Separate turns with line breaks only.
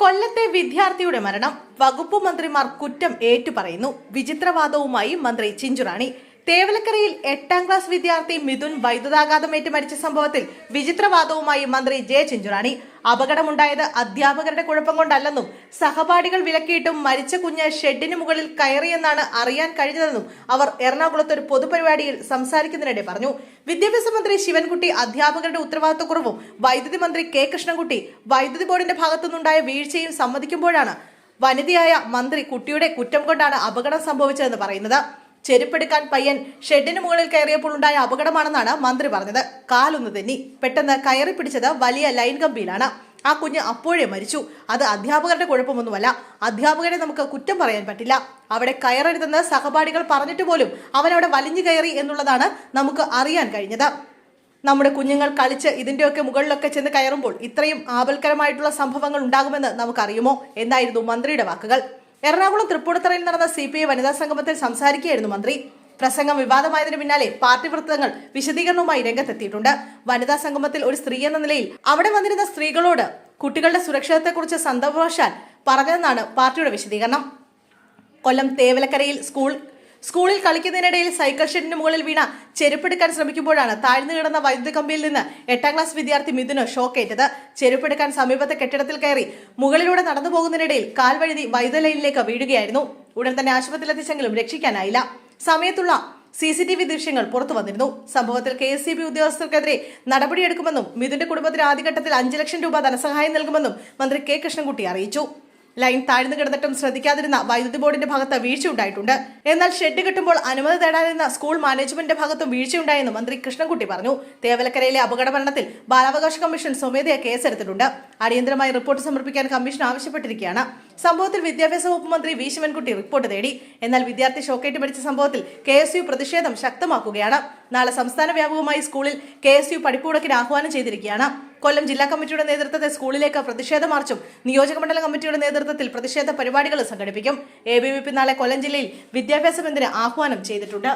കൊല്ലത്തെ വിദ്യാർത്ഥിയുടെ മരണം. വകുപ്പ് മന്ത്രിമാർ കുറ്റം ഏറ്റുപറയുന്നു വിചിത്രവാദവുമായി മന്ത്രി ചിഞ്ചുറാണി. തേവലക്കരയിൽ എട്ടാം ക്ലാസ് വിദ്യാർത്ഥി മിഥുൻ വൈദ്യുതാഘാതമേറ്റ് മരിച്ച സംഭവത്തിൽ വിചിത്രവാദവുമായി മന്ത്രി ജെ ചിഞ്ചുറാണി. അപകടമുണ്ടായത് അധ്യാപകരുടെ കുഴപ്പം കൊണ്ടല്ലെന്നും സഹപാഠികൾ വിലക്കിയിട്ടും മരിച്ച കുഞ്ഞ് ഷെഡിന് മുകളിൽ കയറിയെന്നാണ് അറിയാൻ കഴിഞ്ഞതെന്നും അവർ എറണാകുളത്ത് ഒരു പൊതുപരിപാടിയിൽ സംസാരിക്കുന്നതിനിടെ പറഞ്ഞു. വിദ്യാഭ്യാസ മന്ത്രി ശിവൻകുട്ടി അധ്യാപകരുടെ ഉത്തരവാദിത്തക്കുറവും വൈദ്യുതി മന്ത്രി കെ കൃഷ്ണൻകുട്ടി വൈദ്യുതി ബോർഡിന്റെ ഭാഗത്തുനിന്നുണ്ടായ വീഴ്ചയും സമ്മതിക്കുമ്പോഴാണ് വനിതയായ മന്ത്രി കുട്ടിയുടെ കുറ്റം കൊണ്ടാണ് അപകടം സംഭവിച്ചതെന്ന് പറയുന്നത്. ചെരുപ്പെടുക്കാൻ പയ്യൻ ഷെഡിന് മുകളിൽ കയറിയപ്പോൾ ഉണ്ടായ അപകടമാണെന്നാണ് മന്ത്രി പറഞ്ഞത്. കാലൊന്ന് തെന്നി. പെട്ടെന്ന് കയറി പിടിച്ചത് വലിയ ലൈൻ കമ്പിയിലാണ്. ആ കുഞ്ഞ് അപ്പോഴേ മരിച്ചു. അത് അധ്യാപകരുടെ കുഴപ്പമൊന്നുമല്ല. അധ്യാപകരെ നമുക്ക് കുറ്റം പറയാൻ പറ്റില്ല. അവിടെ കയറരുതെന്ന് സഹപാഠികൾ പറഞ്ഞിട്ട് പോലും അവനവിടെ വലിഞ്ഞു കയറി എന്നുള്ളതാണ് നമുക്ക് അറിയാൻ കഴിഞ്ഞത്. നമ്മുടെ കുഞ്ഞുങ്ങൾ കളിച്ച് ഇതിന്റെയൊക്കെ മുകളിലൊക്കെ ചെന്ന് കയറുമ്പോൾ ഇത്രയും ആപൽക്കരമായിട്ടുള്ള സംഭവങ്ങൾ ഉണ്ടാകുമെന്ന് നമുക്കറിയുമോ? എന്നായിരുന്നു മന്ത്രിയുടെ വാക്കുകൾ? എറണാകുളം തൃപ്പൂണിത്തറയിൽ നടന്ന സി പി ഐ വനിതാ സംഗമത്തിൽ സംസാരിക്കുകയായിരുന്നു മന്ത്രി. പ്രസംഗം വിവാദമായതിനു പിന്നാലെ പാർട്ടി വൃത്തങ്ങൾ വിശദീകരണവുമായി രംഗത്തെത്തിയിട്ടുണ്ട്. വനിതാ സംഗമത്തിൽ ഒരു സ്ത്രീ എന്ന നിലയിൽ അവിടെ വന്നിരുന്ന സ്ത്രീകളോട് കുട്ടികളുടെ സുരക്ഷിതത്തെക്കുറിച്ച് സന്തോഷാൻ പറഞ്ഞതെന്നാണ് പാർട്ടിയുടെ വിശദീകരണം. കൊല്ലം തേവലക്കരയിൽ സ്കൂൾ സ്കൂളിൽ കളിക്കുന്നതിനിടയിൽ സൈക്കിൾ ഷെഡിന് മുകളിൽ വീണ ചെരുപ്പെടുക്കാൻ ശ്രമിക്കുമ്പോഴാണ് താഴ്ന്നു കിടന്ന വൈദ്യുതി കമ്പിയിൽ നിന്ന് എട്ടാം ക്ലാസ് വിദ്യാർത്ഥി മിഥുന് ഷോക്കേറ്റത്. ചെരുപ്പെടുക്കാൻ സമീപത്തെ കെട്ടിടത്തിൽ കയറി മുകളിലൂടെ നടന്നു പോകുന്നതിനിടയിൽ കാൽ വഴുതി വൈദ്യുത ലൈനിലേക്ക് വീഴുകയായിരുന്നു. ഉടൻ തന്നെ ആശുപത്രിയിലെത്തിച്ചെങ്കിലും രക്ഷിക്കാനായില്ല. സമയത്തുള്ള സി സി ടി വി ദൃശ്യങ്ങൾ പുറത്തു വന്നിരുന്നു. സംഭവത്തിൽ കെ എസ് സി ബി ഉദ്യോഗസ്ഥർക്കെതിരെ നടപടിയെടുക്കുമെന്നും മിഥുന്റെ കുടുംബത്തിന് ആദ്യഘട്ടത്തിൽ അഞ്ച് ലക്ഷം രൂപ ധനസഹായം നൽകുമെന്നും മന്ത്രി കെ കൃഷ്ണൻകുട്ടി അറിയിച്ചു. ലൈൻ താഴ്ന്നു കിടന്നിട്ടും ശ്രദ്ധിക്കാതിരുന്ന വൈദ്യുതി ബോർഡിന്റെ ഭാഗത്ത് വീഴ്ചയുണ്ടായിട്ടുണ്ട്. എന്നാൽ ഷെഡ് കെട്ടുമ്പോൾ അനുമതി തേടാനിരുന്ന സ്കൂൾ മാനേജ്മെന്റിന്റെ ഭാഗത്തും വീഴ്ചയുണ്ടായെന്ന് മന്ത്രി കൃഷ്ണൻകുട്ടി പറഞ്ഞു. തേവലക്കരയിലെ അപകട മരണത്തിൽ ബാലാവകാശ കമ്മീഷൻ സ്വമേധയാ കേസെടുത്തിട്ടുണ്ട്. അടിയന്തരമായി റിപ്പോർട്ട് സമർപ്പിക്കാൻ കമ്മീഷൻ ആവശ്യപ്പെട്ടിരിക്കുകയാണ്. സംഭവത്തിൽ വിദ്യാഭ്യാസ വകുപ്പ് മന്ത്രി വി. ശിവൻകുട്ടി റിപ്പോർട്ട് തേടി. എന്നാൽ വിദ്യാർത്ഥി ഷോക്കേറ്റ് മരിച്ച സംഭവത്തിൽ കെ എസ് യു പ്രതിഷേധം ശക്തമാക്കുകയാണ്. നാളെ സംസ്ഥാന വ്യാപകമായി സ്കൂളിൽ കെ എസ് യു പഠിപ്പുടക്കിന് ആഹ്വാനം ചെയ്തിരിക്കുകയാണ്. കൊല്ലം ജില്ലാ കമ്മിറ്റിയുടെ നേതൃത്വത്തിൽ സ്കൂളിലേക്ക് പ്രതിഷേധ മാർച്ചും നിയോജക മണ്ഡലം കമ്മിറ്റിയുടെ നേതൃത്വത്തിൽ പ്രതിഷേധ പരിപാടികൾ സംഘടിപ്പിക്കും. എ ബി വി പി നാളെ കൊല്ലം ജില്ലയിൽ വിദ്യാഭ്യാസ ബന്ദിന് ആഹ്വാനം ചെയ്തിട്ടുണ്ട്.